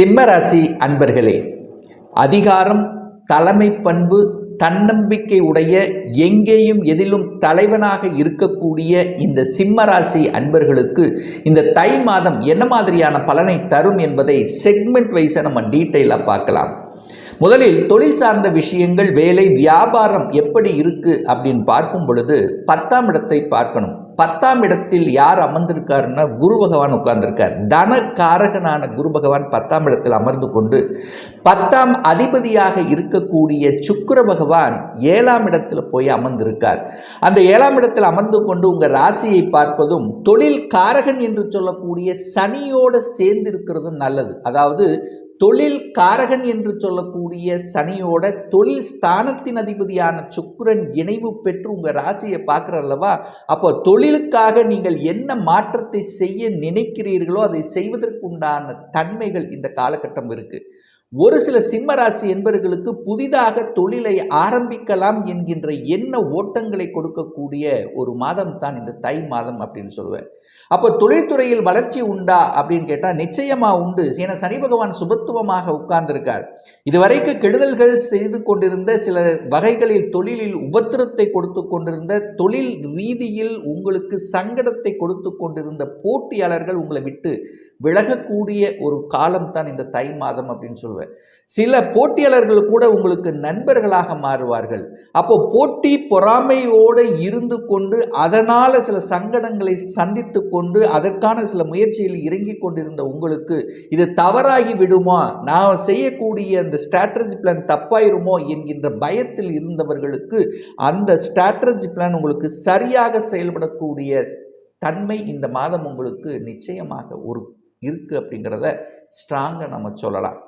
சிம்மராசி அன்பர்களே அதிகாரம் தலைமை பண்பு தன்னம்பிக்கை உடைய எங்கேயும் எதிலும் தலைவனாக இருக்கக்கூடிய இந்த சிம்மராசி அன்பர்களுக்கு இந்த தை மாதம் என்ன மாதிரியான பலனை தரும் என்பதை செக்மெண்ட் வைஸை நம்ம டீட்டெயிலாக பார்க்கலாம். முதலில் தொழில் சார்ந்த விஷயங்கள் வேலை வியாபாரம் எப்படி இருக்குது அப்படின்னு பார்க்கும் பொழுது பத்தாம் இடத்தை பார்க்கணும். பத்தாம் இடத்தில் யார் அமர்ந்திருக்காருன்னா குரு பகவான் உட்கார்ந்திருக்கார். தன காரகனான குரு பகவான் பத்தாம் இடத்தில் அமர்ந்து கொண்டு பத்தாம் அதிபதியாக இருக்கக்கூடிய சுக்கர பகவான் ஏழாம் இடத்தில் போய் அமர்ந்திருக்கார். அந்த ஏழாம் இடத்தில் அமர்ந்து கொண்டு உங்கள் ராசியை பார்ப்பதும் தொழில் காரகன் என்று சொல்லக்கூடிய சனியோடு சேர்ந்து இருக்கிறதும் நல்லது. அதாவது தொழில் காரகன் என்று சொல்லக்கூடிய சனியோட தொழில் ஸ்தானத்தின் அதிபதியான சுக்கிரன் இணைவு பெற்று உங்கள் ராசியை பார்க்குறல்லவா அப்போ தொழிலுக்காக நீங்கள் என்ன மாற்றத்தை செய்ய நினைக்கிறீர்களோ அதை செய்வதற்குண்டான தன்மைகள் இந்த காலகட்டம் இருக்குது ஒரு சில சிம்மராசி என்பவர்களுக்கு புதிதாக தொழிலை ஆரம்பிக்கலாம் என்கின்ற எண்ண ஓட்டங்களை கொடுக்கக்கூடிய ஒரு மாதம் தான் இந்த தை மாதம் அப்படின்னு சொல்லுவேன். அப்போ தொழில்துறையில் வளர்ச்சி உண்டா அப்படின்னு கேட்டால் நிச்சயமாக உண்டு. ஏன்னா சனி பகவான் சுபத்துவமாக உட்கார்ந்திருக்கார். இதுவரைக்கும் கெடுதல்கள் செய்து கொண்டிருந்த சில வகைகளில் தொழிலில் உபத்திரத்தை கொடுத்து கொண்டிருந்த தொழில் ரீதியில் உங்களுக்கு சங்கடத்தை கொடுத்து கொண்டிருந்த போட்டியாளர்கள் உங்களை விட்டு விலகக்கூடிய ஒரு காலம் தான் இந்த தை மாதம் அப்படின்னு சொல்லுவேன். சில போட்டியாளர்கள் கூட உங்களுக்கு நண்பர்களாக மாறுவார்கள். அப்போ போட்டி பொறாமையோடு இருந்து கொண்டு அதனால் சில சங்கடங்களை சந்தித்து கொண்டு அதற்கான சில முயற்சியில் இறங்கி கொண்டிருந்த உங்களுக்கு இது தவறாகி விடுமா? நான் செய்யக்கூடிய அந்த ஸ்ட்ராட்டஜி பிளான் தப்பாயிருமோ? என்கின்ற பயத்தில் இருந்தவர்களுக்கு அந்த ஸ்ட்ராட்டஜி பிளான் உங்களுக்கு சரியாக செயல்படக்கூடிய தன்மை இந்த மாதம் உங்களுக்கு நிச்சயமாக ஒரு இருக்குது அப்படிங்கிறத ஸ்ட்ராங்காக நம்ம சொல்லலாம்.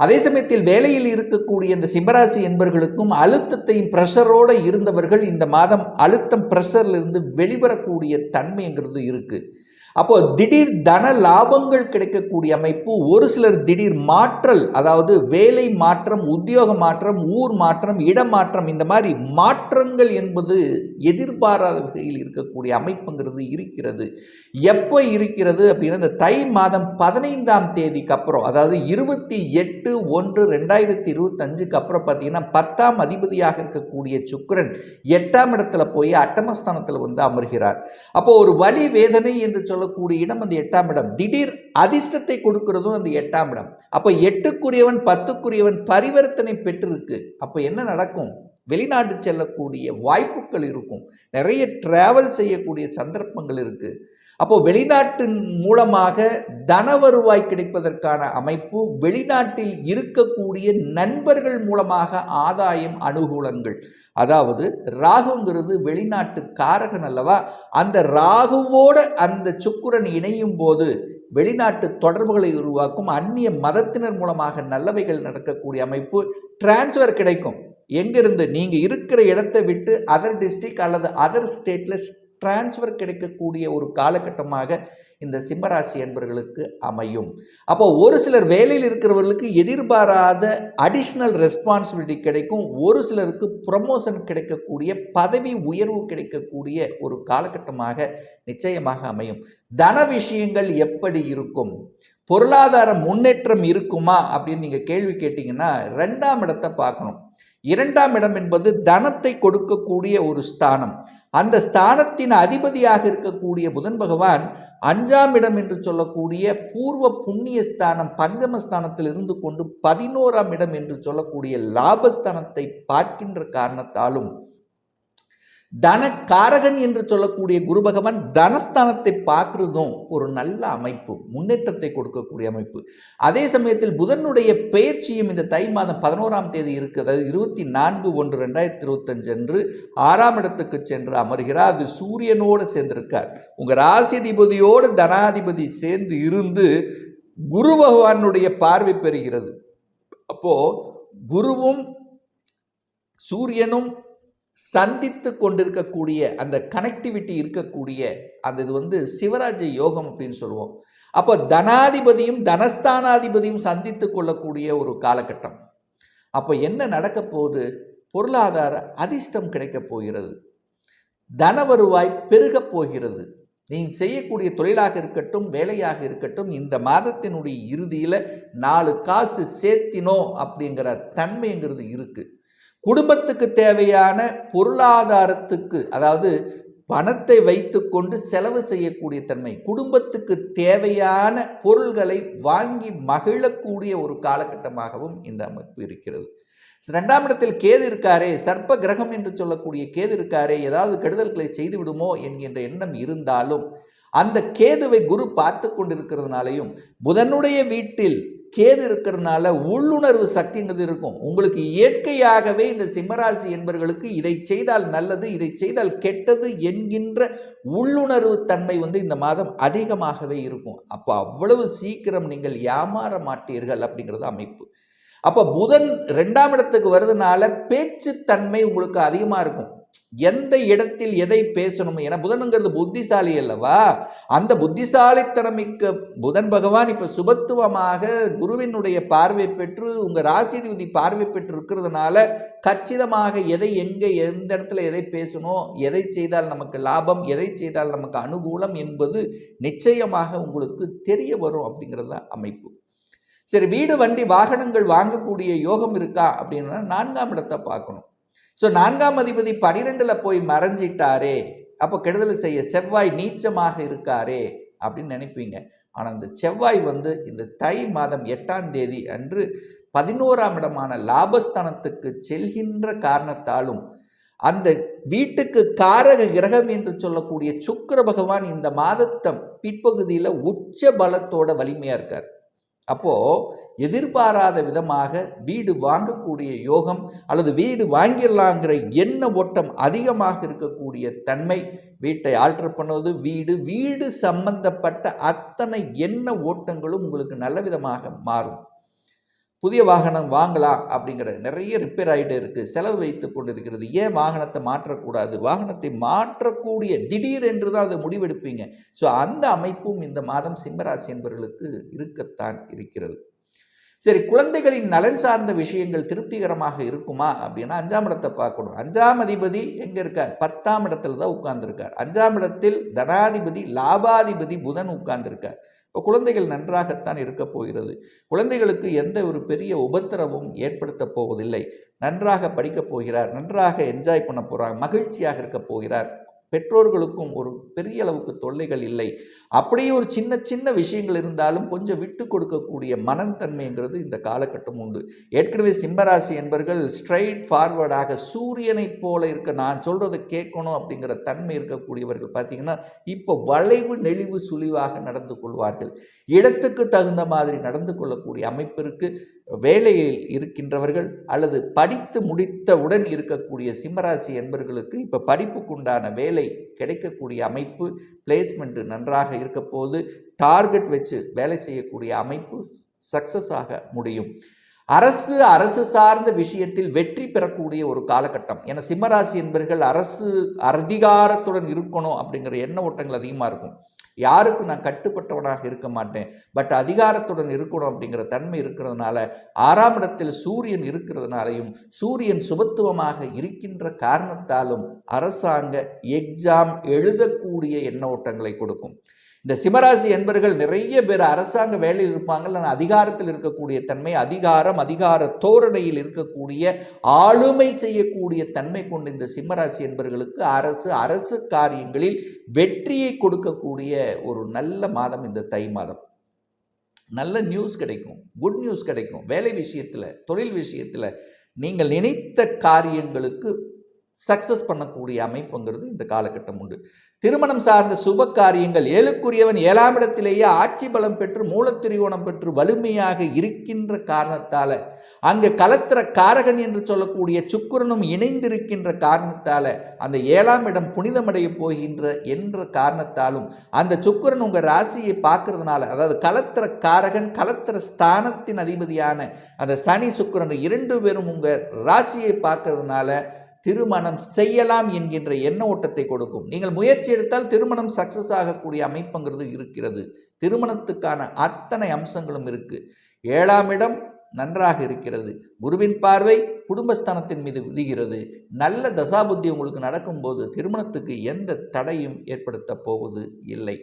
அதே சமயத்தில் வேலையில் இருக்கக்கூடிய இந்த சிம்மராசி என்பவர்களுக்கும் அழுத்தத்தையும் ப்ரெஷரோடு இருந்தவர்கள் இந்த மாதம் அழுத்தம் ப்ரெஷர்லேருந்து வெளிவரக்கூடிய தன்மைங்கிறது இருக்குது அப்போ திடீர் தன லாபங்கள் கிடைக்கக்கூடிய அமைப்பு ஒரு சிலர் திடீர் மாற்றல் அதாவது வேலை மாற்றம் உத்தியோக மாற்றம் ஊர் மாற்றம் இடமாற்றம் இந்த மாதிரி மாற்றங்கள் என்பது எதிர்பாராத வகையில் இருக்கக்கூடிய அமைப்புங்கிறது இருக்கிறது. எப்போ இருக்கிறது அப்படின்னா இந்த தை மாதம் பதினைந்தாம் தேதிக்கு அப்புறம் அதாவது இருபத்தி எட்டு ஒன்று ரெண்டாயிரத்தி இருபத்தஞ்சுக்கு அப்புறம் பார்த்தீங்கன்னா பத்தாம் அதிபதியாக இருக்கக்கூடிய சுக்கரன் எட்டாம் இடத்துல போய் அட்டமஸ்தானத்தில் வந்து அமர்கிறார். அப்போ ஒரு வழி வேதனை என்று சொல்ல சொல்லக்கூடிய இடம் அந்த எட்டாம் இடம். திடீர் அதிர்ஷ்டத்தை கொடுக்கிறதும் அந்த எட்டாம் இடம். அப்போ எட்டுக்குரியவன் பத்துக்குரியவன் பரிவர்த்தனை பெற்றிருக்கு. அப்போ என்ன நடக்கும்? வெளிநாட்டு செல்லக்கூடிய வாய்ப்புகள் இருக்கும். நிறைய டிராவல் செய்யக்கூடிய சந்தர்ப்பங்கள் இருக்குது அப்போது வெளிநாட்டின் மூலமாக தன வருவாய் கிடைப்பதற்கான அமைப்பு வெளிநாட்டில் இருக்கக்கூடிய நண்பர்கள் மூலமாக ஆதாயம் அனுகூலங்கள். அதாவது ராகுங்கிறது வெளிநாட்டு காரகன் அல்லவா? அந்த ராகுவோட அந்த சுக்குரன் இணையும் போது வெளிநாட்டு தொடர்புகளை உருவாக்கும் அந்நிய மதத்தினர் மூலமாக நல்லவைகள் நடக்கக்கூடிய அமைப்பு டிரான்ஸ்ஃபர் கிடைக்கும். எங்கிருந்து நீங்கள் இருக்கிற இடத்தை விட்டு அதர் டிஸ்ட்ரிக்ட் அல்லது அதர் ஸ்டேட்டில் டிரான்ஸ்ஃபர் கிடைக்கக்கூடிய ஒரு காலகட்டமாக இந்த சிம்மராசி என்பவர்களுக்கு அமையும். அப்போ ஒரு சிலர் வேலையில் இருக்கிறவர்களுக்கு எதிர்பாராத அடிஷ்னல் ரெஸ்பான்சிபிலிட்டி கிடைக்கும். ஒரு சிலருக்கு ப்ரமோஷன் கிடைக்கக்கூடிய பதவி உயர்வு கிடைக்கக்கூடிய ஒரு காலகட்டமாக நிச்சயமாக அமையும். தன விஷயங்கள் எப்படி இருக்கும்? பொருளாதார முன்னேற்றம் இருக்குமா? அப்படின்னு நீங்கள் கேள்வி கேட்டிங்கன்னா ரெண்டாம் இடத்தை பார்க்கணும். இரண்டாம் இடம் என்பது தனத்தை கொடுக்கக்கூடிய ஒரு ஸ்தானம். அந்த ஸ்தானத்தின் அதிபதியாக இருக்கக்கூடிய புதன் பகவான் அஞ்சாம் இடம் என்று சொல்லக்கூடிய பூர்வ புண்ணிய ஸ்தானம் பஞ்சமஸ்தானத்தில் இருந்து கொண்டு பதினோராம் இடம் என்று சொல்லக்கூடிய லாபஸ்தானத்தை பார்க்கின்ற காரணத்தாலும் தனக்காரகன் என்று சொல்லக்கூடிய குரு பகவான் தனஸ்தானத்தை பார்க்குறதும் ஒரு நல்ல அமைப்பு முன்னேற்றத்தை கொடுக்கக்கூடிய அமைப்பு. அதே சமயத்தில் புதனுடைய பயிற்சியும் இந்த தை மாதம் பதினோராம் தேதி இருக்குது அதாவது இருபத்தி நான்கு ஒன்று ரெண்டாயிரத்தி இருபத்தஞ்சு அன்று ஆறாம் இடத்துக்கு சென்று அமர்கிறார். அது சூரியனோடு சேர்ந்திருக்கார். உங்கள் ராசிதிபதியோடு தனாதிபதி சேர்ந்து இருந்து குரு பகவானுடைய பார்வை பெறுகிறது. அப்போது குருவும் சூரியனும் சந்தித்து கொண்டிருக்கக்கூடிய அந்த கனெக்டிவிட்டி இருக்கக்கூடிய அந்த இது வந்து சிவராஜ யோகம் அப்படின்னு சொல்லுவோம். அப்போ தனாதிபதியும் தனஸ்தானாதிபதியும் சந்தித்து கொள்ளக்கூடிய ஒரு காலகட்டம். அப்போ என்ன நடக்க போகுது? பொருளாதார அதிர்ஷ்டம் கிடைக்கப் போகிறது. தன வருவாய் பெருகப் போகிறது. நீங்கள் செய்யக்கூடிய தொழிலாக இருக்கட்டும் வேலையாக இருக்கட்டும் இந்த மாதத்தினுடைய இறுதியில் நாலு காசு சேர்த்தினோம் அப்படிங்கிற தன்மைங்கிறது இருக்குது குடும்பத்துக்கு தேவையான பொருளாதாரத்துக்கு அதாவது பணத்தை வைத்துக்கொண்டு செலவு செய்யக்கூடிய தன்மை குடும்பத்துக்கு தேவையான பொருள்களை வாங்கி மகிழக்கூடிய ஒரு காலகட்டமாகவும் இந்த அமைப்பு இருக்கிறது. ரெண்டாம் இடத்தில் கேது இருக்காரே சர்ப்ப கிரகம் என்று சொல்லக்கூடிய கேது இருக்காரே ஏதாவது கெடுதல்களை செய்து விடுமோ என்கின்ற எண்ணம் இருந்தாலும் அந்த கேதுவை குரு பார்த்து கொண்டிருக்கிறதுனாலையும் புதனுடைய வீட்டில் கேது இருக்கிறதுனால உள்ளுணர்வு சக்திங்கிறது இருக்கும். உங்களுக்கு இயற்கையாகவே இந்த சிம்மராசி என்பவர்களுக்கு இதை செய்தால் நல்லது இதை செய்தால் கெட்டது என்கின்ற உள்ளுணர்வு தன்மை வந்து இந்த மாதம் அதிகமாகவே இருக்கும். அப்போ அவ்வளவு சீக்கிரம் நீங்கள் ஏமாற மாட்டீர்கள் அப்படிங்கிறது அமைப்பு. அப்போ புதன் ரெண்டாம் இடத்துக்கு வருதுனால பேச்சுத்தன்மை உங்களுக்கு அதிகமாக இருக்கும். எந்த இடத்தில் எதை பேசணும் ஏன்னா புதனுங்கிறது புத்திசாலி அல்லவா? அந்த புத்திசாலித்தனமிக்க புதன் பகவான் இப்போ சுபத்துவமாக குருவினுடைய பார்வை பெற்று உங்கள் ராசிதிபதி பார்வை பெற்று இருக்கிறதுனால கச்சிதமாக எதை எங்கே எந்த இடத்துல எதை பேசணும் எதை செய்தால் நமக்கு லாபம் எதை செய்தால் நமக்கு அனுகூலம் என்பது நிச்சயமாக உங்களுக்கு தெரிய வரும் அப்படிங்கிறது தான் அமைப்பு. சரி வீடு வண்டி வாகனங்கள் வாங்கக்கூடிய யோகம் இருக்கா அப்படின்னா நான்காம் இடத்தை பார்க்கணும். ஸோ நான்காம் அதிபதி பனிரெண்டில் போய் மறைஞ்சிட்டாரே. அப்போ கெடுதல் செய்ய செவ்வாய் நீச்சமாக இருக்காரே அப்படின்னு நினைப்பீங்க. ஆனால் இந்த செவ்வாய் வந்து இந்த தை மாதம் எட்டாம் தேதி அன்று பதினோராம் இடமான லாபஸ்தானத்துக்கு செல்கின்ற காரணத்தாலும் அந்த வீட்டுக்கு காரக கிரகம் என்று சொல்லக்கூடிய சுக்கர பகவான் இந்த மாதத்தை பிற்பகுதியில் உச்ச பலத்தோட வலிமையாக இருக்கார். அப்போது எதிர்பாராத விதமாக வீடு வாங்கக்கூடிய யோகம் அல்லது வீடு வாங்கிடலாங்கிற எண்ண ஓட்டம் அதிகமாக இருக்கக்கூடிய தன்மை வீட்டை ஆல்டர் பண்ணுவது வீடு வீடு சம்பந்தப்பட்ட அத்தனை எண்ண ஓட்டங்களும் உங்களுக்கு நல்ல விதமாக மாறும். புதிய வாகனம் வாங்கலாம் அப்படிங்கிறது நிறைய ரிப்பேர் ஆகிட்டே இருக்குது செலவு வைத்து கொண்டிருக்கிறது. ஏன் வாகனத்தை மாற்றக்கூடாது? வாகனத்தை மாற்றக்கூடிய திடீர் என்று தான் அதை முடிவெடுப்பீங்க. ஸோ அந்த அமைப்பும் இந்த மாதம் சிம்மராசி என்பவர்களுக்கு இருக்கத்தான் இருக்கிறது. சரி குழந்தைகளின் நலன் சார்ந்த விஷயங்கள் திருப்திகரமாக இருக்குமா அப்படின்னா அஞ்சாம் இடத்தை பார்க்கணும். அஞ்சாம் அதிபதி எங்கே இருக்கார்? பத்தாம் இடத்துல தான் உட்கார்ந்துருக்கார். அஞ்சாம் இடத்தில் தனாதிபதி லாபாதிபதி புதன் உட்கார்ந்துருக்கார். இப்போ குழந்தைகள் நன்றாகத்தான் இருக்கப் போகிறது. குழந்தைகளுக்கு எந்த ஒரு பெரிய உபத்திரவும் ஏற்படுத்தப் போவதில்லை. நன்றாக படிக்கப் போகிறார் நன்றாக என்ஜாய் பண்ண போகிறார் மகிழ்ச்சியாக இருக்க போகிறார். பெற்றோர்களுக்கும் ஒரு பெரிய அளவுக்கு தொல்லைகள் இல்லை. அப்படியே ஒரு சின்ன சின்ன விஷயங்கள் இருந்தாலும் கொஞ்சம் விட்டு கொடுக்கக்கூடிய மனத்தன்மைங்கிறது இந்த காலகட்டம் உண்டு. ஏற்கனவே சிம்மராசி என்பர்கள் ஸ்ட்ரைட் ஃபார்வர்டாக சூரியனைப் போல இருக்க நான் சொல்கிறத கேட்கணும் அப்படிங்கிற தன்மை இருக்கக்கூடியவர்கள் பார்த்தீங்கன்னா இப்போ வளைவு நெளிவு சுழிவாக நடந்து கொள்வார்கள். இடத்துக்கு தகுந்த மாதிரி நடந்து கொள்ளக்கூடிய அமைப்பிற்கு வேலையில் இருக்கின்றவர்கள் அல்லது படித்து முடித்தவுடன் இருக்கக்கூடிய சிம்மராசி என்பர்களுக்கு இப்போ படிப்புக்குண்டான வேலை கிடைக்கக்கூடிய அமைப்பு பிளேஸ்மெண்ட்டு நன்றாக இருக்க போது டார்கெட் வச்சு வேலை செய்யக்கூடிய அமைப்பு சக்ஸஸ் ஆக முடியும். அரசு அரசு சார்ந்த விஷயத்தில் வெற்றி பெறக்கூடிய ஒரு காலகட்டம். ஏன்னா சிம்மராசி என்பர்கள் அரசு அதிகாரத்துடன் இருக்கணும் அப்படிங்கிற எண்ண ஓட்டங்கள் அதிகமாக இருக்கும். யாருக்கும் நான் கட்டுப்பட்டவனாக இருக்க மாட்டேன். பட் அதிகாரத்துடன் இருக்கணும் அப்படிங்கிற தன்மை இருக்கிறதுனால ஆறாம் இடத்தில் சூரியன் இருக்கிறதுனாலையும் சூரியன் சுபத்துவமாக இருக்கின்ற காரணத்தாலும் அரசாங்க எக்ஸாம் எழுதக்கூடிய எண்ண ஓட்டங்களை கொடுக்கும். இந்த சிம்மராசி என்பர்கள் நிறைய பேர் அரசாங்க வேலையில் இருப்பாங்க இல்லை அதிகாரத்தில் இருக்கக்கூடிய தன்மை அதிகாரம் அதிகார தோரணையில் இருக்கக்கூடிய ஆளுமை செய்யக்கூடிய தன்மை கொண்ட இந்த சிம்மராசி என்பர்களுக்கு அரசு அரசு காரியங்களில் வெற்றியை கொடுக்கக்கூடிய ஒரு நல்ல மாதம் இந்த தை மாதம். நல்ல நியூஸ் கிடைக்கும் குட் நியூஸ் கிடைக்கும். வேலை விஷயத்தில் தொழில் விஷயத்தில் நீங்கள் நினைத்த காரியங்களுக்கு சக்ஸஸ் பண்ணக்கூடிய அமைப்புங்கிறது இந்த காலகட்டம் உண்டு. திருமணம் சார்ந்த சுப காரியங்கள் ஏழுக்குரியவன் ஏழாம் இடத்திலேயே ஆட்சி பலம் பெற்று மூலத்திரிகோணம் பெற்று வலிமையாக இருக்கின்ற காரணத்தால் அங்கே கலத்திர காரகன் என்று சொல்லக்கூடிய சுக்கரனும் இணைந்திருக்கின்ற காரணத்தால் அந்த ஏழாம் இடம் புனிதமடைய போகின்ற என்ற காரணத்தாலும் அந்த சுக்கரன் உங்கள் ராசியை பார்க்கறதுனால அதாவது கலத்திர காரகன் கலத்திர ஸ்தானத்தின் அதிபதியான அந்த சனி சுக்கரன் இரண்டு பேரும் உங்கள் ராசியை பார்க்கறதுனால திருமணம் செய்யலாம் என்கின்ற எண்ண ஓட்டத்தை கொடுக்கும். நீங்கள் முயற்சி எடுத்தால் திருமணம் சக்சஸ் ஆகக்கூடிய அமைப்புங்கிறது இருக்கிறது. திருமணத்துக்கான அத்தனை அம்சங்களும் இருக்குது ஏழாம் இடம் நன்றாக இருக்கிறது. குருவின் பார்வை குடும்பஸ்தானத்தின் மீது விழுகிறது. நல்ல தசாபுத்தி உங்களுக்கு நடக்கும்போது திருமணத்துக்கு எந்த தடையும் ஏற்படுத்த போவது இல்லை.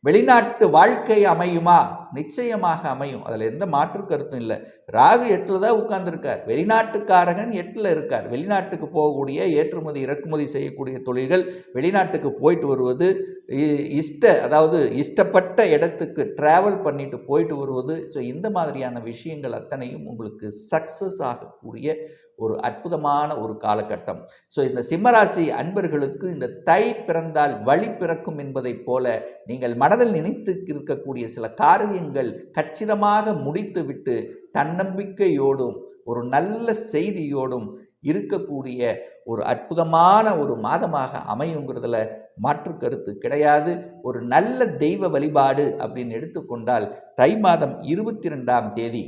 வெளிநாட்டு வாழ்க்கை அமையுமா? நிச்சயமாக அமையும். அதில் எந்த மாற்று கருத்தும் இல்லை. ராகு எட்டில் தான் உட்கார்ந்துருக்கார். வெளிநாட்டுக்காரகன் எட்டில் இருக்கார். வெளிநாட்டுக்கு போகக்கூடிய ஏற்றுமதி இறக்குமதி செய்யக்கூடிய தொழில்கள் வெளிநாட்டுக்கு போயிட்டு வருவது இ- இஷ்ட அதாவது இஷ்டப்பட்ட இடத்துக்கு ட்ராவல் பண்ணிட்டு போயிட்டு வருவது. ஸோ இந்த மாதிரியான விஷயங்கள் அத்தனையும் உங்களுக்கு சக்ஸஸ் ஆகக்கூடிய ஒரு அற்புதமான ஒரு காலகட்டம். ஸோ இந்த சிம்மராசி அன்பர்களுக்கு இந்த தை பிறந்தால் வழி பிறக்கும் என்பதைப் போல நீங்கள் மனதில் நினைத்து இருக்கக்கூடிய சில காரியங்கள் கச்சிதமாக முடித்துவிட்டு தன்னம்பிக்கையோடும் ஒரு நல்ல செய்தியோடும் இருக்கக்கூடிய ஒரு அற்புதமான ஒரு மாதமாக அமையுங்கிறதுல மாற்று கருத்து கிடையாது. ஒரு நல்ல தெய்வ வழிபாடு அப்படின்னு எடுத்துக்கொண்டால் தை மாதம் இருபத்தி ரெண்டாம் தேதி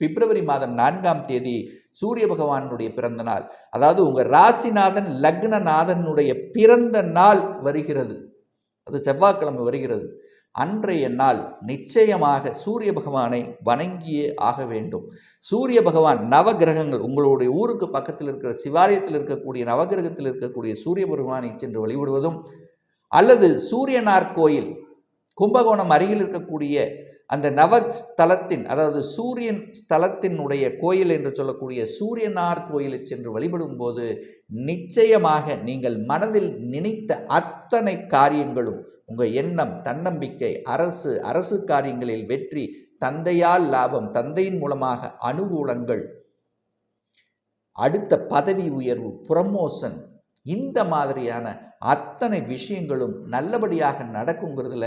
பிப்ரவரி மாதம் நான்காம் தேதி சூரிய பகவானுடைய பிறந்த நாள். அதாவது உங்கள் ராசிநாதன் லக்னநாதனுடைய பிறந்த நாள் வருகிறது. அது செவ்வாய்க்கிழமை வருகிறது. அன்றைய நாள் நிச்சயமாக சூரிய பகவானை வணங்கியே ஆக வேண்டும். சூரிய பகவான் நவகிரகங்கள் உங்களுடைய ஊருக்கு பக்கத்தில் இருக்கிற சிவாலயத்தில் இருக்கக்கூடிய நவகிரகத்தில் இருக்கக்கூடிய சூரிய பகவானை சென்று வழிபடுவதும் அல்லது சூரியனார் கோயில் கும்பகோணம் அருகில் இருக்கக்கூடிய அந்த நவ ஸ்தலத்தின் அதாவது சூரியன் ஸ்தலத்தினுடைய கோயில் என்று சொல்லக்கூடிய சூரியனார் கோயிலை சென்று வழிபடும் போது நிச்சயமாக நீங்கள் மனதில் நினைத்த அத்தனை காரியங்களும் உங்கள் எண்ணம் தன்னம்பிக்கை அரசு அரசு காரியங்களில் வெற்றி தந்தையால் லாபம் தந்தையின் மூலமாக அனுகூலங்கள் அடுத்த பதவி உயர்வு ப்ரமோஷன் இந்த மாதிரியான அத்தனை விஷயங்களும் நல்லபடியாக நடக்குங்கிறதுல